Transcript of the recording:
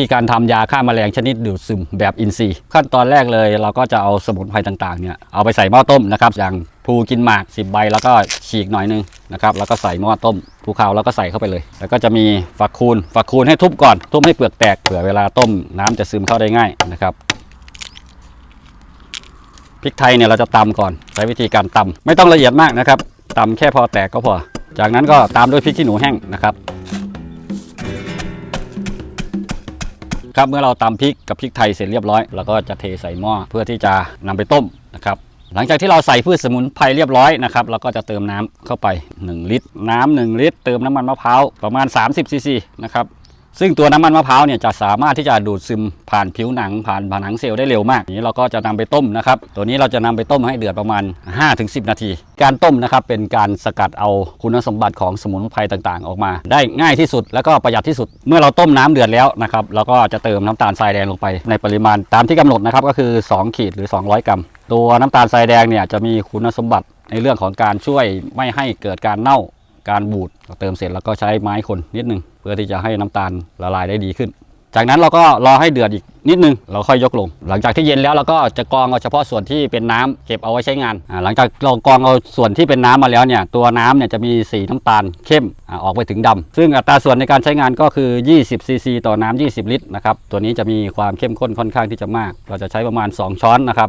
ที่การทำยาฆ่าแมลงชนิดดูดซึมแบบอินทรีย์ขั้นตอนแรกเลยเราก็จะเอาสมุนไพรต่างๆเนี่ยเอาไปใส่หม้อต้มนะครับอย่างพลูกินหมาก 10 ใบแล้วก็ฉีกหน่อยนึงนะครับแล้วก็ใส่หม้อต้มภูเขาแล้วก็ใส่เข้าไปเลย แล้วก็จะมีฝักคูณฝักคูณให้ทุบก่อนทุบให้เปลือกแตกเผื่อเวลาต้มน้ำจะซึมเข้าได้ง่ายนะครับพริกไทยเนี่ยเราจะตำก่อนใช้วิธีการตำไม่ต้องละเอียดมากนะครับตำแค่พอแตกก็พอ จากนั้นก็ตามด้วยพริกขี้หนูแห้งนะครับ ครับเมื่อเราตำพริกกับพริกไทยเสร็จเรียบร้อยเราก็จะเทใส่หม้อเพื่อที่จะนำไปต้มนะครับหลังจากที่เราใส่พืชสมุนไพรเรียบร้อยนะครับเราก็จะเติมน้ำเข้าไป 1 ลิตร น้ำ1ลิตร เติมน้ำมันมะพร้าวประมาณ 30ซีซีนะครับ ซึ่งตัวน้ำมันมะพร้าวเนี่ยจะสามารถที่จะดูดซึมผ่านผิวหนังผ่านผนังเซลล์ได้เร็วมากนี้เราก็จะนำไปต้มนะครับ ตัวนี้เราจะนำไปต้มให้เดือดประมาณ 5-10 นาที การต้มนะครับเป็นการสกัดเอาคุณสมบัติของสมุนไพรต่างๆ ออกมา ได้ง่ายที่สุดแล้วก็ประหยัดที่สุด เมื่อเราต้มน้ำเดือดแล้วนะครับเราก็จะเติมน้ำตาลทรายแดงลงไปในปริมาณตามที่กำหนดนะครับก็คือ 2 ขีดหรือ 200 กรัม ตัวน้ำตาลทรายแดงเนี่ยจะมีคุณสมบัติในเรื่องของการช่วยไม่ให้เกิดการเน่าการบูดเติมเสร็จแล้วก็ใช้ไม้คนนิดนึง พื่อที่จะให้น้ำตาลละลายได้ดีขึ้น จากนั้นเราก็รอให้เดือดอีกนิดนึง เราค่อยยกลง หลังจากที่เย็นแล้วเราก็จะกรองเอาเฉพาะส่วนที่เป็นน้ำเก็บเอาไว้ใช้งาน หลังจากเรากรองเอาส่วนที่เป็นน้ำมาแล้วเนี่ยตัวน้ำเนี่ยจะมีสีน้ำตาลเข้มออกไปถึงดำซึ่งอัตราส่วนในการใช้งานก็คือ 20ซีซีต่อน้ำ20 ลิตรนะครับตัวนี้จะมีความเข้มข้นค่อนข้างที่จะมาก เราจะใช้ประมาณ 2 ช้อนนะครับ